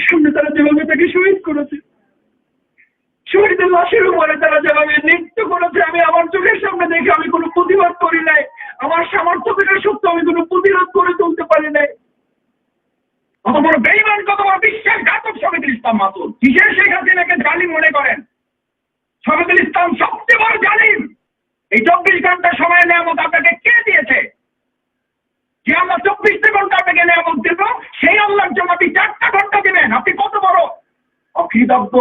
সামনে তারা যেভাবে তাকে শহীদ করেছে। শহীদের লাশের উপরে তারা যেভাবে নৃত্য করেছে, আমি আমার চোখের সামনে দেখে আমি কোনো প্রতিবাদ করি নাই। আমার সামর্থ্য থেকে সত্য আমি কোনো প্রতিরোধ করে তুলতে পারি নাই। কত বড় বেইমান কত বড় বিশ্বাসঘাতক সমিতির ইসলাম মাতুল। কিসের শেখ হাসিনাকে জালিম মনে করেন? সমিতুল ইসলাম সবচেয়ে বড় জালিম। এই চব্বিশ ঘণ্টা সময় নিয়ামত আপনাকে কে দিয়েছে যে আল্লাহ চব্বিশটা ঘণ্টা আপনাকে নিয়ামত দেব সেই আল্লাহর জন্য আপনি চারটা ঘণ্টা দেবেন আপনি কত বড় অকৃতজ্ঞ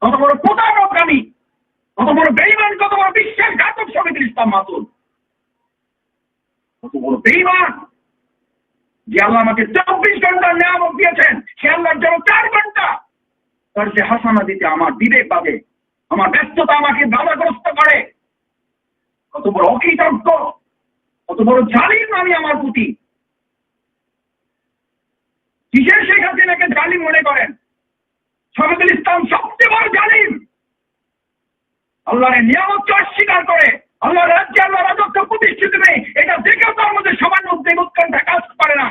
কত বড় প্রতারকামী কত বড় বেইমান কত বড় বিশ্বাসঘাতক সমিতির ইসলাম মাতুল। কত বড় বেইমান যে আল্লাহ আমাকে চব্বিশ ঘণ্টা নিয়ামত দিয়েছেন, সে আল্লাহর জন্য চার ঘণ্টা। তার সে হাসানা দিতে আমার বিবেক বাজে। আমার ব্যস্ততা আমাকে বাধাগ্রস্ত করে। কত বড় অকৃতজ্ঞ, কত বড় জালিম আমি আমার প্রতি। কিসের শেখ হাসিনাকে জালিম মনে করেন? সমিতুল ইসলাম সবচেয়ে বড় জালিম। আল্লাহরের নিয়ামতকে অস্বীকার করে আল্লাহ রাজ্যে আল্লাহ রাজত্ব প্রতিষ্ঠিত নেই, এটা দেখেও তার মধ্যে সমান উদ্বেগ উৎকণ্ঠা কাজ করে না।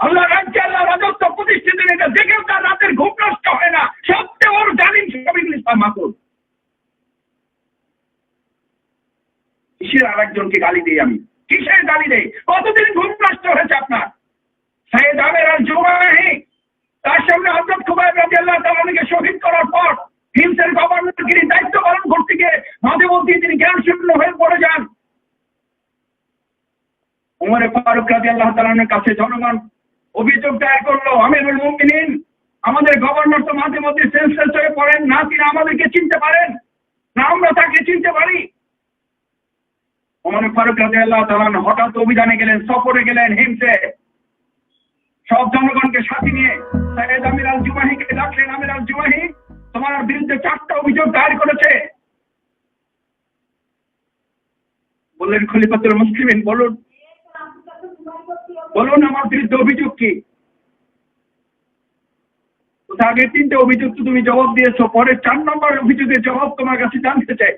আল্লাহ রাজ্যে আল্লাহ রাজত্ব প্রতিষ্ঠিত নেই, এটা দেখেও তার রাতের ঘুম নষ্ট হয় না। সবচেয়ে বড় জালিম শফিকুল ইসলাম মাকুল কিসের আর একজনকে গালি দিই আমি? কিসের গালি দেই? কতদিন ঘুম নষ্ট হয়েছে আপনার? সাইদ আমের আর জুমাহি তার সামনে হজরত খুবাই রাজি আল্লাহ তালাকে শহীদ করার পর হিমসের গভর্নরগিরি দায়িত্ব পালন করতে গিয়ে মাঝে মধ্যে তিনি জ্ঞান শূন্য হয়ে পড়ে যান। উমরে ফারুক রাজি আল্লাহ তালানের কাছে জনগণ অভিযোগ দায়ের করল, আমিরুল মুমিনিন, আমাদের গভর্নর তো মাঝে মধ্যে সেন্সেস হয়ে পড়েন, না তিনি আমাদেরকে চিনতে পারেন, না আমরা তাকে চিনতে পারি। ওমর ফারুক রাজি আল্লাহ তালান হঠাৎ অভিযানে গেলেন, সফরে গেলেন হিমসে সব জনগণকে সাথে নিয়ে সাইয়েদ আমির আল জুমাহিকে ডাকলেন আমির আল জুমাহি, তোমার বিরুদ্ধে চারটা অভিযোগ দায়ের করেছে। বললেন খলিফাতুল মুসলিমিন, বলুন। বলুন আমার বিরুদ্ধে অভিযোগ কি? তো আগের তিনটে অভিযোগ তো তুমি জবাব দিয়েছ, পরে চার নম্বর অভিযোগের জবাব তোমার কাছে জানতে চাই।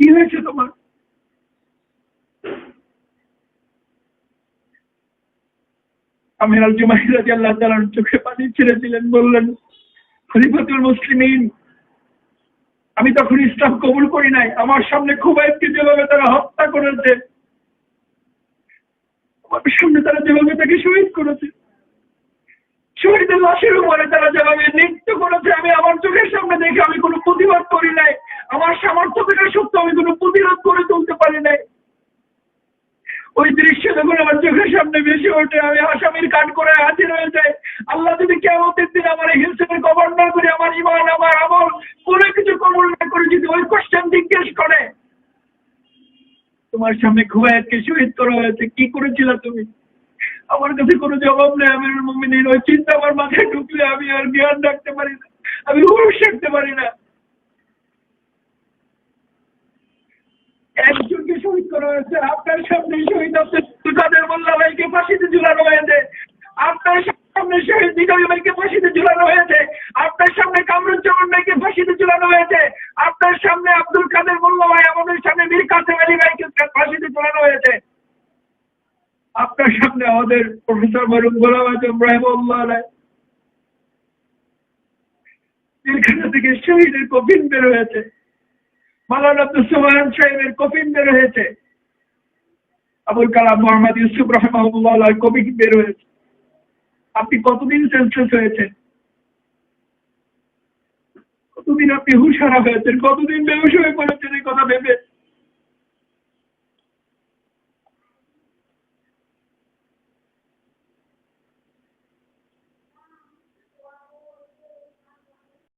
কি হয়েছে তোমার? আমির আল আল্লাহ তালার চোখে পানি ছেড়েছিলেন, বললেন, খলিফাতুল মুসলিমিন, আমি তখন ইসলাম কবুল করি নাই। আমার সামনে খুবাইবকে যেভাবে তারা হত্যা করেছে, আমার সামনে তারা যেভাবে তাকে শহীদ করেছে, শহীদের লাশের উপরে তারা যেভাবে নৃত্য করেছে, আমি আমার চোখের সামনে দেখে আমি কোনো প্রতিবাদ করি নাই আমার সামর্থ্য থেকে সত্য আমি কোনো প্রতিরোধ করে তুলতে পারি নাই ওই দৃশ্য যখন আমার চোখের সামনে ভেসে ওঠে, আমি আসামির কান করে হাজির হয়ে যাই। আল্লাহ যদি কেমতের দিন আমার হিলসের গভর্নর করে আমার ইমান, আমার আমল, কোনো কিছু কবল না করে যদি ওই কোশ্চেন জিজ্ঞেস করে, তোমার সামনে খুবাইয়াতকে শহীদ করা হয়েছে, কি করেছিল তুমি? আমার কাছে কোনো জবাব নেই আমি মুমিনিন, ওই চিন্তা আমার মাথায় ঢুকলে আমি আর জ্ঞান রাখতে পারি না, আমি হুশ রাখতে পারি না। একজনকে শহীদ করা হয়েছে, আপনার সামনে শহীদ আব্দুল কাদের মোল্লা ভাইকে ফাঁসিতে ঝুলানো হয়েছে। আপনার সামনে শহীদ বিজয় ভাইকে ফাঁসিতে ঝুলানো হয়েছে। আপনার সামনে কামরুজ্জামান ভাইকে ফাঁসিতে ঝুলানো হয়েছে। আপনার সামনে আব্দুল কাদের মোল্লা ভাই আমাদের সামনে মীর কাসেম আলী ভাইকে ফাঁসিতে ঝুলানো হয়েছে। আপনার সামনে আমাদের প্রফেসর মরুম গোলাম আজম রাহিমুল্লাহ জেলখানা থেকে শহীদের কফিন বের হয়েছে। মালান আব্দুল সুবহান সাহেবের কফিন বের হয়েছে। আবুল কালাম মোহাম্মদ ইউসুফ রহমাউল্লাহ কবি বের হয়েছে আপনি কতদিন সেন্সেস হয়েছেন? কতদিন আপনি হুশারা হয়েছেন? কতদিন বেহুশ হয়ে পড়েছেন এই কথা ভেবে?